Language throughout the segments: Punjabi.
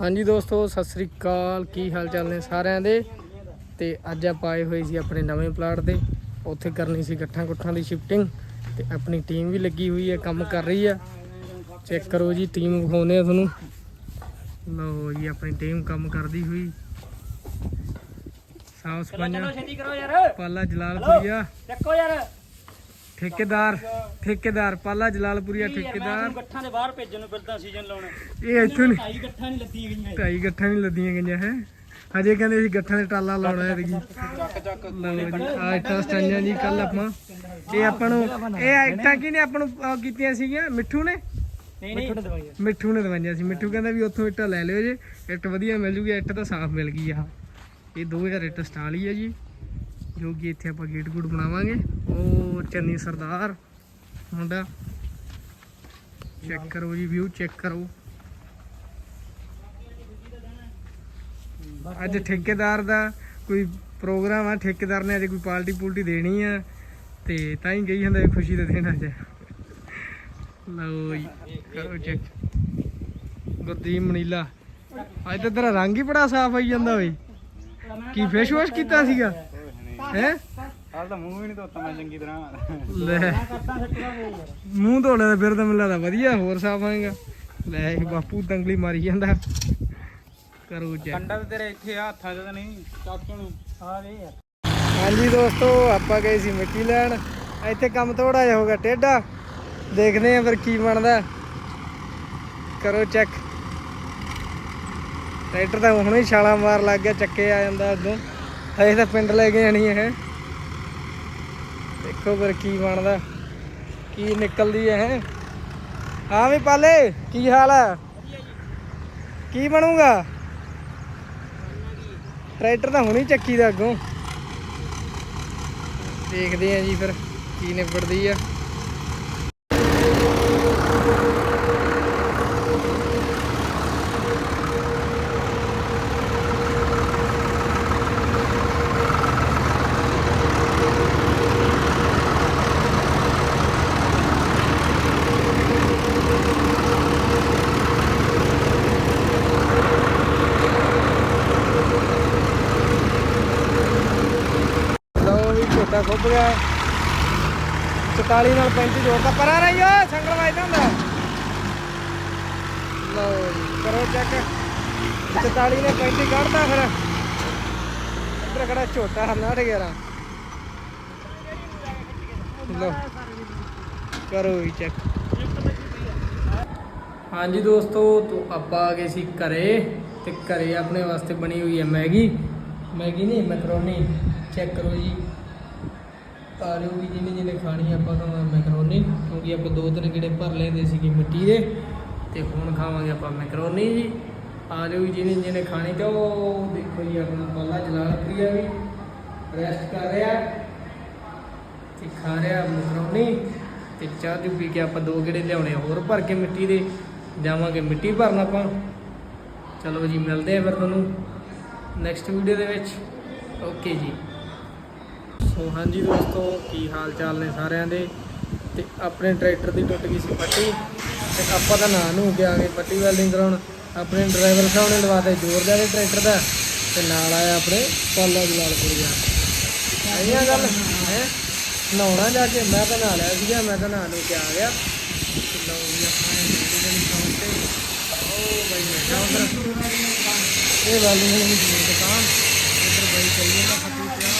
ਹਾਂਜੀ ਦੋਸਤੋ ਸਤਿ ਸ੍ਰੀ ਅਕਾਲ। ਕੀ ਹਾਲ ਚਾਲ ਨੇ ਸਾਰਿਆਂ ਦੇ? ਤੇ ਅੱਜ ਆਪਾਂ ਆਏ ਹੋਏ ਸੀ ਆਪਣੇ ਨਵੇਂ ਪਲਾਟ ਤੇ। ਉੱਥੇ ਕਰਨੀ ਸੀ ਗੱਠਾਂ ਗੁੱਠਾਂ ਦੀ ਸ਼ਿਫਟਿੰਗ ਤੇ ਆਪਣੀ ਟੀਮ ਵੀ ਲੱਗੀ ਹੋਈ ਹੈ ਕੰਮ ਕਰ ਰਹੀ ਆ ਚੈੱਕ ਕਰੋ ਜੀ ਟੀਮ ਵਿਖਾਉਂਦੇ ਆ ਤੁਹਾਨੂੰ। ਲਓ ਜੀ ਆਪਣੀ ਟੀਮ ਕੰਮ ਕਰਦੀ ਹੋਈ। ਸਾਫ਼ ਸਫਾਈਆਂ। ਛੇਤੀ ਕਰੋ ਯਾਰ। ਪਾਲਾ ਜਲਾਲਪੁਰੀਆ। ਚੱਕੋ ਯਾਰ। ਠੇਕੇਦਾਰ ਠੇਕੇਦਾਰ ਪਾਲਾ ਜਲਾਲਪੁਰੀਆ ਠੇਕੇਦਾਰ। ਗੱਠਾਂ ਦੇ ਬਾਹਰ ਭੇਜਣ ਨੂੰ ਫਿਰਦਾ ਸੀਜ਼ਨ ਲਾਉਣ ਇਹ ਇੱਥੋਂ ਨਹੀਂ ਢਾਈ ਗੱਠਾਂ ਨਹੀਂ ਲੱਦੀਆਂ ਗਈਆਂ। ਢਾਈ ਗੱਠਾਂ ਨਹੀਂ ਲੱਦੀਆਂ ਗਈਆਂ ਹੈ? ਹਜੇ ਕਹਿੰਦੇ ਸੀ ਗੱਠਾਂ ਦੇ ਟਾਲਾ ਲਾਉਣਾ ਹੈ ਜੀ ਆ ਇੱਟਾਂ ਸਟਾਈਆਂ ਜੀ ਕੱਲ ਆਪਾਂ। ਇਹ ਆਪਾਂ ਨੂੰ ਇਹ ਇੱਟਾਂ ਕਿਹਨੇ ਆਪਾਂ ਨੂੰ ਕੀਤੀਆਂ ਸੀਗੀਆਂ? ਮਿੱਠੂ ਨੇ? ਨਹੀਂ ਨਹੀਂ। ਦਵਾਈ ਮਿੱਠੂ ਨੇ ਦਵਾਈਆਂ ਸੀ। ਮਿੱਠੂ ਕਹਿੰਦਾ ਵੀ ਉੱਥੋਂ ਇੱਟਾਂ ਲੈ ਲਿਓ ਜੇ। ਇੱਟ ਵਧੀਆ ਮਿਲ ਜੂਗੀ ਇੱਟ ਤਾਂ ਸਾਫ਼ ਮਿਲ ਗਈ ਆ। ਇਹ 2000 ਇੱਟ ਸਟਾਲ ਹੀ ਆ ਜੀ ਜੋ ਕਿ ਇੱਥੇ ਆਪਾਂ ਗੇਟ ਗੂਟ ਬਣਾਵਾਂਗੇ। ਉਹ ਚੰਨੀ ਸਰਦਾਰ, ਮੁੰਡਾ। ਚੈੱਕ ਕਰੋ ਜੀ ਵਿਊ ਚੈੱਕ ਕਰੋ। ਅੱਜ ਠੇਕੇਦਾਰ ਦਾ ਕੋਈ ਪ੍ਰੋਗਰਾਮ ਆ, ਠੇਕੇਦਾਰ ਨੇ ਅੱਜ ਕੋਈ ਪਾਰਟੀ ਪੂਲਟੀ ਦੇਣੀ ਆ, ਤੇ ਤਾਂ ਹੀ ਗਈ ਹੁੰਦਾ ਖੁਸ਼ੀ ਦਾ ਦਿਨ ਅੱਜ। ਲਓ ਜੀ, ਕਰੋ ਚੈੱਕ ਗੁਰਦੀਪ ਮਨੀਲਾ, ਅੱਜ ਤਾਂ ਤੇਰਾ ਰੰਗ ਹੀ ਬੜਾ ਸਾਫ਼ ਆਈ ਜਾਂਦਾ ਓਏ। ਕੀ ਫੇਸ ਵਾਸ਼ ਕੀਤਾ ਸੀਗਾ? ਹੈ? ਹਾਲ ਤਾਂ ਮੂੰਹ ਵੀ ਨਹੀਂ ਧੋਤਾ ਮੈਂ ਚੰਗੀ ਤਰ੍ਹਾਂ। ਲੈ। ਮੂੰਹ ਧੋ ਫਿਰ ਤਾਂ ਮੈਨੂੰ ਲੱਗਦਾ ਵਧੀਆ ਹੋਰ ਸਾਫ਼ ਆਏਗਾ ਲੈ ਇਹ ਬਾਪੂ ਦੰਗਲੀ ਮਾਰੀ ਜਾਂਦਾ। ਕਰੋ ਚੈੱਕ ਕੰਡਾ ਤੇਰੇ ਇੱਥੇ ਆ ਹੱਥਾਂ 'ਚ ਤਾਂ ਨਹੀਂ ਚੱਕ ਨੂੰ। ਆ ਵੇ ਯਾਰ ਹਾਂਜੀ ਦੋਸਤੋ ਆਪਾਂ ਗਏ ਸੀ ਮਿੱਟੀ ਲੈਣ। ਇੱਥੇ ਕੰਮ ਥੋੜਾ ਜਿਹਾ ਹੋਗਾ ਟੇਢਾ। ਦੇਖਦੇ ਆਂ ਫਿਰ ਕੀ ਬਣਦਾ। ਕਰੋ ਚੈੱਕ ਟਰੈਕਟਰ ਤਾਂ ਹੁਣੇ ਛਾਲਾਂ ਮਾਰ ਲੱਗ ਗਿਆ ਚੱਕੇ ਆ ਜਾਂਦਾ ਅੱਗੋਂ। ਹਜੇ ਤਾਂ ਪਿੰਡ ਲੈ ਕੇ ਜਾਣੀ ਹੈ। ਦੇਖੋ ਫਿਰ ਕੀ ਬਣਦਾ, ਕੀ ਨਿਕਲਦੀ ਹੈ ਹਾਂ ਵੀ ਪਾਲੇ, ਕੀ ਹਾਲ ਹੈ? ਕੀ ਬਣੂਗਾ? ਟਰੈਕਟਰ ਤਾਂ ਹੁਣੀ ਚੱਕੀ ਦਾ ਅੱਗੋਂ। ਦੇਖਦੇ ਆ ਜੀ ਫਿਰ ਕੀ ਨਿਬੜਦੀ ਆ ਲਓ ਵੀ ਝੋਟਾ ਖੁੱਭ ਗਿਆ। 44 ਨਾਲ 35 ਜੋੜਦਾ ਪਰਾਂ ਰਹੀ ਓ ਸੰਗਲ ਵੱਜਦਾ ਹੁੰਦਾ ਲਓ ਕਰੋ ਚੈੱਕ 44 ਨੇ 35 ਕੱਢਦਾ ਫਿਰ। ਇੱਧਰ ਖੜਾ ਝੋਟਾ 69 11 ਲਓ, ਕਰੋ ਜੀ ਚੈੱਕ ਹਾਂਜੀ ਦੋਸਤੋ, ਤੋਂ ਆਪਾਂ ਆ ਗਏ ਸੀ ਘਰੇ ਤੇ ਘਰੇ ਆਪਣੇ ਵਾਸਤੇ ਬਣੀ ਹੋਈ ਹੈ ਮੈਗੀ। ਮੈਗੀ ਨਹੀਂ, ਮੈਕਰੋਨੀ। ਚੈੱਕ ਕਰੋ ਜੀ। ਆ ਜਾਓ ਵੀ ਜਿਹਨੇ ਜਿਹਨੇ ਖਾਣੀ ਆਪਾਂ ਤਾਂ ਮੈਕਰੋਨੀ, ਕਿਉਂਕਿ ਆਪਾਂ ਦੋ ਤਿੰਨ ਕਿਹੜੇ ਭਰ ਲੈਂਦੇ ਸੀਗੇ ਮਿੱਟੀ ਦੇ, ਤੇ ਹੁਣ ਖਾਵਾਂਗੇ ਆਪਾਂ ਮੈਕਰੋਨੀ ਜੀ। ਆ ਜਾਓ ਵੀ ਜਿਹਨੇ ਜਿਹਨੇ ਖਾਣੀ ਤੇ ਉਹ ਦੇਖੋ ਜੀ ਆਪਣਾ ਪਾਲਾ ਜਲਾਲ ਪ੍ਰਿਆ ਵੀ। ਰੈਸਟ ਕਰ ਰਿਹਾ, ਤੇ ਖਾ ਰਿਹਾ ਮੈਕਰੋਨੀ, ਤੇ ਚਾਹ ਜੂ ਪੀ ਕੇ ਆਪਾਂ ਦੋ ਗੇੜੇ ਲਿਆਉਣੇ ਹੋਰ ਭਰ ਕੇ ਮਿੱਟੀ ਦੇ। ਜਾਵਾਂਗੇ ਮਿੱਟੀ ਭਰਨ ਆਪਾਂ। ਚਲੋ ਜੀ, ਮਿਲਦੇ ਆ ਫਿਰ ਤੁਹਾਨੂੰ ਨੈਕਸਟ ਵੀਡੀਓ ਦੇ ਵਿੱਚ। ਓਕੇ ਜੀ। ਸੋ ਹਾਂਜੀ ਦੋਸਤੋ, ਕੀ ਹਾਲ ਚਾਲ ਨੇ ਸਾਰਿਆਂ ਦੇ? ਤੇ ਆਪਣੇ ਟਰੈਕਟਰ ਦੀ ਟੁੱਟ ਗਈ ਸੀ ਪੱਟੀ ਤੇ ਆਪਾਂ ਤਾਂ ਨਾਂ ਨੂੰ ਕੇ ਪੱਟੀ ਵੈਲਡਿੰਗ ਕਰਾਉਣ। ਆਪਣੇ ਡਰਾਈਵਰ ਸਾਹਿਬ ਨੇ ਲਵਾ ਦੇ ਜ਼ੋਰ ਦੇ ਟਰੈਕਟਰ ਦਾ ਤੇ ਨਾਲ ਆਇਆ ਆਪਣੇ ਪਾਲਾ ਜਲਾਲਪੁਰੀਆ ਆਈਆਂ ਗੱਲ? ਹੈ? ਨਹਾਉਣਾ ਜਾ ਕੇ, ਮੈਂ ਤਾਂ ਨਹਾ ਲਿਆ ਸੀਗਾ, ਮੈਂ ਤਾਂ ਨਹਾ ਨੂੰ ਕੇ ਆ ਗਿਆ। ਲਓ ਜੀ, ਆਪਾਂ ਨੇ ਜਿਹੜੀ ਜਿਹੜੀ ਤੇ ਉਹ ਬਾਈ ਮੈਂ ਉਧਰ ਇਹ ਵਾਲੀ ਦੀ ਦੁਕਾਨ। ਉਧਰ ਬਾਈ ਕਰੀ ਜਾਂਦਾ ਫੱਟੀ ਪਿਆ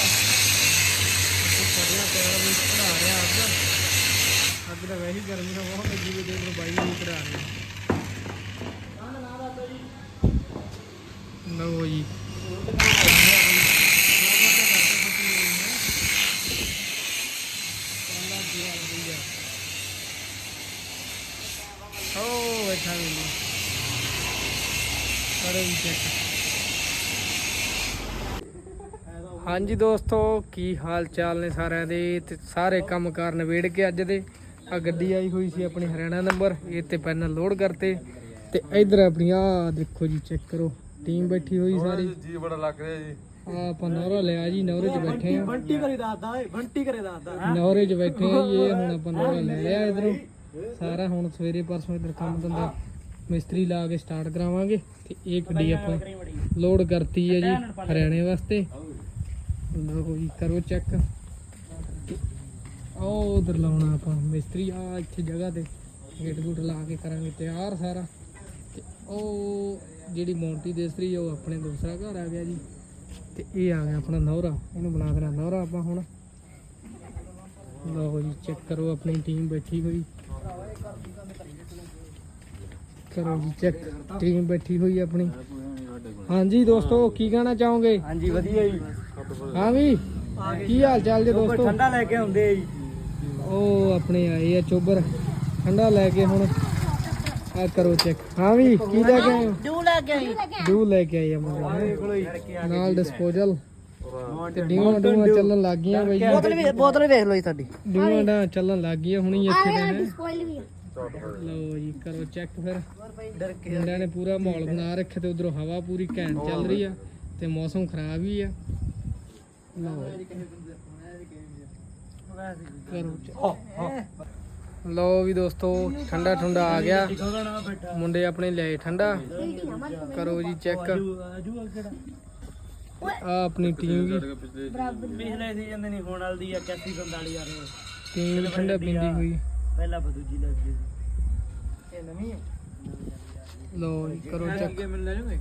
ਉਹ ਕਰ ਰਿਹਾ ਪੈਰ ਵਿੱਚ ਪੜਾ ਰਿਹਾ ਅੱਜ ਅੱਜ ਤਾਂ ਵੈਸੇ ਗਰਮੀ ਦਾ ਬਹੁਤ ਲੱਗੀ ਵੀ ਦੇਖ ਲਓ ਬਾਈ ਵੀ ਪੜਾ ਰਿਹਾ। ਲਓ ਜੀ। ਓ ਬੈਠਾ ਵੀ ਨਹੀਂ। ਕਰੋ ਵੀ ਚੈੱਕ। ਹਾਂਜੀ ਦੋਸਤੋ, ਕੀ ਹਾਲ ਚਾਲ ਨੇ ਸਾਰਿਆਂ ਦੇ? ਤੇ ਸਾਰੇ ਕੰਮ ਕਾਰ ਨਿਬੇੜ ਕੇ ਅੱਜ ਦੇ ਆ ਗੱਡੀ ਆਈ ਹੋਈ ਸੀ ਆਪਣੀ ਹਰਿਆਣਾ ਨੰਬਰ ਇਹ ਤੇ ਪੈਨਲ ਲੋਡ ਕਰਤੇ। ਤੇ ਇਧਰ ਆਪਣੀ ਆ ਦੇਖੋ ਜੀ ਚੈੱਕ ਕਰੋ। ਟੀਮ ਬੈਠੀ ਹੋਈ ਸਾਰੀ। ਜੀ ਬੜਾ ਲੱਗ ਰਿਹਾ ਜੀ। ਆ ਆਪਾਂ ਨੌਰਾ ਲਿਆ ਜੀ ਨੌਰੇ 'ਚ ਬੈਠੇ ਆ ਬੰਟੀ ਕਰੇ ਦਾਦਾ ਏ ਬੰਟੀ ਕਰੇ ਦਾਦਾ ਨੌਰੇ 'ਚ ਬੈਠੇ ਆ ਜੀ ਇਹ ਹੁਣ ਆਪਾਂ ਨੌਰਾ ਲੈ ਲਿਆ ਇਧਰੋਂ। ਸਾਰਾ ਹੁਣ ਸਵੇਰੇ ਪਰਸੋਂ ਇਧਰ ਕੰਮ ਧੰਦਾ ਮਿਸਤਰੀ ਲਾ ਕੇ ਸਟਾਰਟ ਕਰਾਵਾਂਗੇ। ਤੇ ਇਹ ਗੱਡੀ ਆਪਾਂ ਲੋਡ ਕਰਤੀ ਹੈ ਜੀ ਹਰਿਆਣੇ ਵਾਸਤੇ। ਲਓ ਜੀ ਕਰੋ ਚੈੱਕ ਉਹ ਉਧਰ ਲਾਉਣਾ ਆਪਾਂ ਮਿਸਤਰੀ ਆ ਇੱਥੇ ਜਗ੍ਹਾ ਤੇ ਗੇਟ ਗੂਟ ਲਾ ਕੇ ਕਰਾਂਗੇ ਤਿਆਰ ਸਾਰਾ। ਤੇ ਉਹ ਜਿਹੜੀ ਮੌਂਟੀ ਦੇਸਰੀ ਉਹ ਆਪਣੇ ਦੂਸਰਾ ਘਰ ਆ ਗਿਆ ਜੀ। ਤੇ ਇਹ ਆ ਗਿਆ ਆਪਣਾ ਨੌਰਾ ਇਹਨੂੰ ਬਣਾ ਦੇਣਾ ਨੌਰਾ ਆਪਾਂ ਹੁਣ। ਲਓ ਜੀ ਚੈੱਕ ਕਰੋ ਆਪਣੀ ਟੀਮ ਬੈਠੀ ਹੋਈ। ਕਰੋ ਜੀ ਚੈੱਕ ਟੀਮ ਬੈਠੀ ਹੋਈ ਆਪਣੀ। ਹਾਂਜੀ ਦੋਸਤੋ ਕੀ ਕਹਿਣਾ ਚਾਹੋਗੇ? ਹਾਂਜੀ ਵਧੀਆ ਜੀ। ਹਾਂ ਵੀ ਕੀ ਹਾਲ ਚਾਲ ਜੀ ਦੋਸਤੋ? ਠੰਡਾ ਲੈ ਕੇ ਆਉਂਦੇ ਜੀ। ਉਹ ਆਪਣੇ ਆਏ ਆ ਚੋਬਰ। ਠੰਡਾ ਲੈ ਕੇ ਹੁਣ ਆ ਕਰੋ ਚੈੱਕ ਹਾਂ ਵੀ ਕੀ ਲੈ ਕੇ ਆਏ ਜੂ ਲੈ ਕੇ ਆਈ। ਡੂ ਲੈ ਕੇ ਆਏ ਆ ਮੁੰਡੇ। ਨਾਲ ਡਿਸਪੋਜ਼ਲ ਤੇ ਡੀਵਾਂ ਡੂਆਂ ਚੱਲਣ ਲੱਗ ਗਈਆਂ ਬਈ। ਬੋਤਲ ਵੀ ਬੋਤਲ ਵੇਖ ਲਓ ਜੀ ਤੁਹਾਡੀ। ਡੀਵਾਂ ਡਾ ਚੱਲਣ ਲੱਗ ਗਈਆਂ ਹੁਣੀ ਇੱਥੇ ਆ। ਲਓ ਜੀ ਕਰੋ ਚੈੱਕ ਫਿਰ। ਡਰ ਮੁੰਡਿਆਂ ਨੇ ਪੂਰਾ ਮਾਹੌਲ ਬਣਾ ਰੱਖਿਆ ਤੇ ਉਧਰੋਂ ਹਵਾ ਪੂਰੀ ਘੈਂਟ ਚੱਲ ਰਹੀ ਆ ਤੇ ਮੌਸਮ ਖਰਾਬ ਹੀ ਆ। ਲਓ। ਲਓ ਵੀ ਦੋਸਤੋ ਠੰਡਾ ਠੰਡਾ ਆ ਗਿਆ। ਮੁੰਡੇ ਆਪਣੇ ਲਿਆਏ ਠੰਡਾ। ਕਰੋ ਜੀ ਚੈੱਕ। ਆ ਆਪਣੀ ਟੀਮ ਵੀ। ਪਿਛਲੇ ਸੀਜ਼ਨ ਦੇ ਨਹੀਂ ਹੋਣ ਵਾਲੀ ਆ 81 45 ਆ ਰਹੇ ਟੀਮ ਠੰਡਾ ਪੀਂਦੀ ਹੋਈ। ਪਹਿਲਾਂ ਬਦੂਜੀ ਲੱਗਦੀ ਇਹ ਨਵੀਂ ਜੀ ਕਰੋ ਚੈੱਕ। ਲੈ ਨਹੀਂ